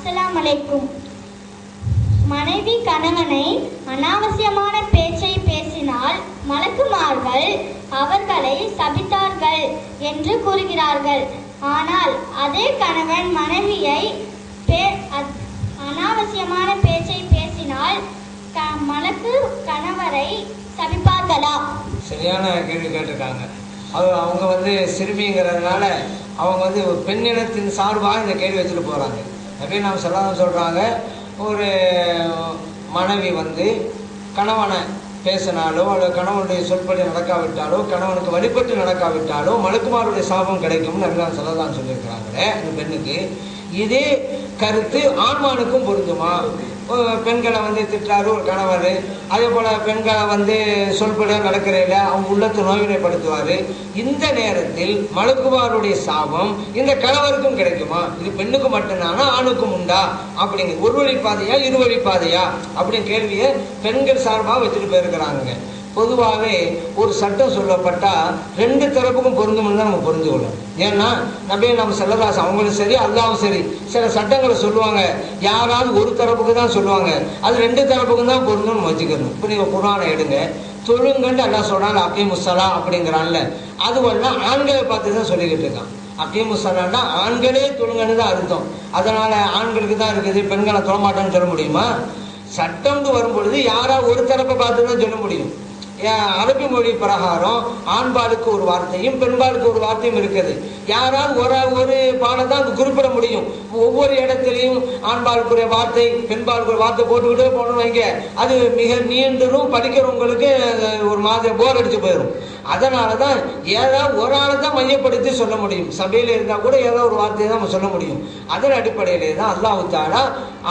அஸ்ஸலாமு அலைக்கும் மனைவி கணவனை அனாவசியமான பேச்சை பேசினால் மலக்குமார்கள் அவர்களை சபித்தார்கள் என்று கூறுகிறார்கள். ஆனால் அதே கணவன் மனைவியை பே- அனாவசியமான பேச்சை பேசினால் க- மலக்கு கணவரை சபிப்பார்களா? சரியான கேள்வி கேட்டிருக்காங்க. அது அவங்க வந்து சிறுமிங்கிறதுனால அவங்க வந்து பெண்ணினத்தின் சார்பாக இந்த கேள்வி வச்சுட்டு போகிறாங்க அப்படியே நாம் சொல்லலாம் சொல்கிறாங்க ஒரு மனைவி வந்து கணவனை பேசினாலோ அல்லது கணவனுடைய சொற்படி நடக்காவிட்டாலோ கணவனுக்கு வழிபட்டு நடக்காவிட்டாலோ மலக்குமாருடைய சாபம் கிடைக்கும்னு நபிதான் சொல்லதான் சொல்லியிருக்கிறாங்களே அந்த பெண்ணுக்கு. இதே கருத்து ஆண்மானுக்கும் பொருந்துமா? பெண்களை வந்து திட்டாரு ஒரு கணவர். அதே போல் பெண்களை வந்து சொல்பட நடக்கிறதில்ல அவங்க உள்ளத்தை நோய்வினைப்படுத்துவார். இந்த நேரத்தில் மலக்குமாருடைய சாபம் இந்த கணவருக்கும் கிடைக்குமா? இது பெண்ணுக்கு மட்டும்தானா? ஆணுக்கும் உண்டா? அப்படிங்க ஒரு வழி பாதையா இரு வழி பாதையா அப்படின்னு கேள்வியை பெண்கள் சார்பாக வச்சுட்டு போயிருக்கிறாங்க. பொதுவாகவே ஒரு சட்டம் சொல்லப்பட்டால் ரெண்டு தரப்புக்கும் பொருந்தும்னு தான் நம்ம புரிஞ்சு கொள்ளணும் ஏன்னா நபியை நம்ம செல்லதாஸ் அவங்களும் சரி அல்லாவும் சரி. சில சட்டங்களை சொல்லுவாங்க. யாராவது ஒரு தரப்புக்கு தான் சொல்லுவாங்க. அது ரெண்டு தரப்புக்கும் தான் பொருந்தும்னு வச்சுக்கணும். இப்போ நீங்கள் குரானை எடுங்க. தொழுங்கன்னு அல்லா சொல்றாங்க அக்கி முசலா அப்படிங்கிறான்ல. அதுவெல்லாம் ஆண்களை பார்த்து தான் சொல்லிக்கிட்டு இருக்கான். அக்கி முசலான்னா ஆண்களே தொழுங்கன்னு தான் அர்த்தம். அதனால ஆண்களுக்கு தான் இருக்குது பெண்களை தொழமாட்டேன்னு சொல்ல முடியுமா? சட்டம்னு வரும்பொழுது யாரா ஒரு தரப்பை பார்த்து தான் சொல்ல முடியும். அரபி மொழி பிரகாரம் ஆண்பாலுக்கு ஒரு வார்த்தையும் பெண்பாலுக்கு ஒரு வார்த்தையும் இருக்குது. யாராவது ஒரு ஒரு பாடம் தான் அங்க குறிப்பிட முடியும். ஒவ்வொரு இடத்துலையும் ஆண்பாளுக்குரிய வார்த்தை பெண்பாளுக்குரிய வார்த்தை போட்டுக்கிட்டே போடணும் வைங்க. அது மிக நீண்டரும் படிக்கிறவங்களுக்கு ஒரு மாதிரி போர் அடிச்சு போயிடும். அதனால தான் ஏதாவது ஒரு ஆளை தான் மையப்படுத்தி சொல்ல முடியும். சபையில் இருந்தால் கூட ஏதோ ஒரு வார்த்தையை தான் நம்ம சொல்ல முடியும். அதன் அடிப்படையிலே தான் அல்லாஹு தாலா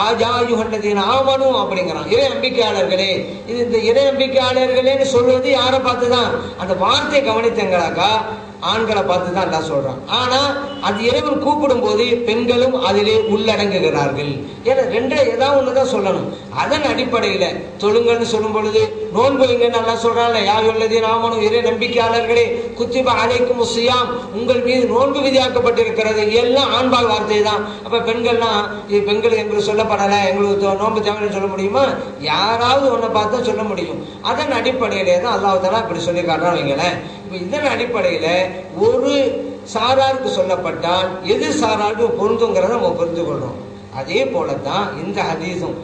ஆஜாயுகண்டதின் ஆமனும் அப்படிங்கிறான். இறை நம்பிக்கையாளர்களே இது இந்த இறை நம்பிக்கையாளர்களேன்னு சொல்வது யாரை பார்த்து தான் அந்த வார்த்தையை கவனித்தங்களாக்கா? ஆண்களை பார்த்து தான் எல்லாம் சொல்றான். ஆனா அது இறைவன் கூப்பிடும் போது பெண்களும் அதிலே உள்ளடங்குகிறார்கள். ஏன்னா ரெண்டு ஏதாவது ஒண்ணுதான் சொல்லணும். அதன் அடிப்படையில தொழுங்கன்னு சொல்லும் பொழுது நோன்பு வைங்கன்னு நல்லா சொல்றாங்க யார் உள்ளது ராமனும் இறை நம்பிக்கையாளர்களே குத்திப அழைக்கும் சியாம். உங்கள் மீது நோன்பு விதியாக்கப்பட்டிருக்கிறது. எல்லாம் ஆண்பால் வார்த்தை தான். அப்ப பெண்கள்லாம் இது பெண்கள் எங்களுக்கு சொல்லப்படலை. எங்களுக்கு நோன்பு தேவைன்னு சொல்ல முடியுமா? யாராவது ஒன்றை பார்த்தா சொல்ல முடியும். அதன் அடிப்படையிலே தான் அல்லாஹ் இப்படி சொல்லி காட்டுறான் வைங்களேன். இப்போ இதன் அடிப்படையில ஒரு சாராருக்கு சொல்லப்பட்டால் எது சாராருக்கு பொருந்துங்கிறத நம்ம புரிந்து கொள்றோம் அதே போல தான் இந்த ஹதீஸும்.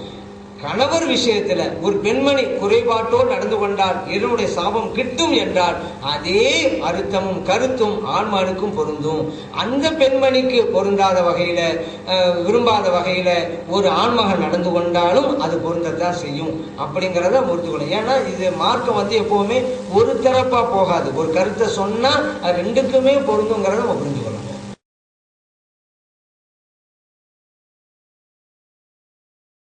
கணவர் விஷயத்துல ஒரு பெண்மணி குறைபாட்டோடு நடந்து கொண்டால் என்னுடைய சாபம் கிட்டும் என்றால் அதே அர்த்தமும் கருத்தும் ஆண்மானுக்கும் பொருந்தும். அந்த பெண்மணிக்கு பொருந்தாத வகையில விரும்பாத வகையில ஒரு ஆண்மகன் நடந்து கொண்டாலும் அது பொருந்தத்தான் செய்யும் அப்படிங்கிறத புரிந்து கொள்ளும் ஏன்னா இது மார்க்கம் வந்து எப்பவுமே ஒரு தரப்பா போகாது. ஒரு கருத்தை சொன்னா ரெண்டுக்குமே பொருந்துங்கிறத நம்ம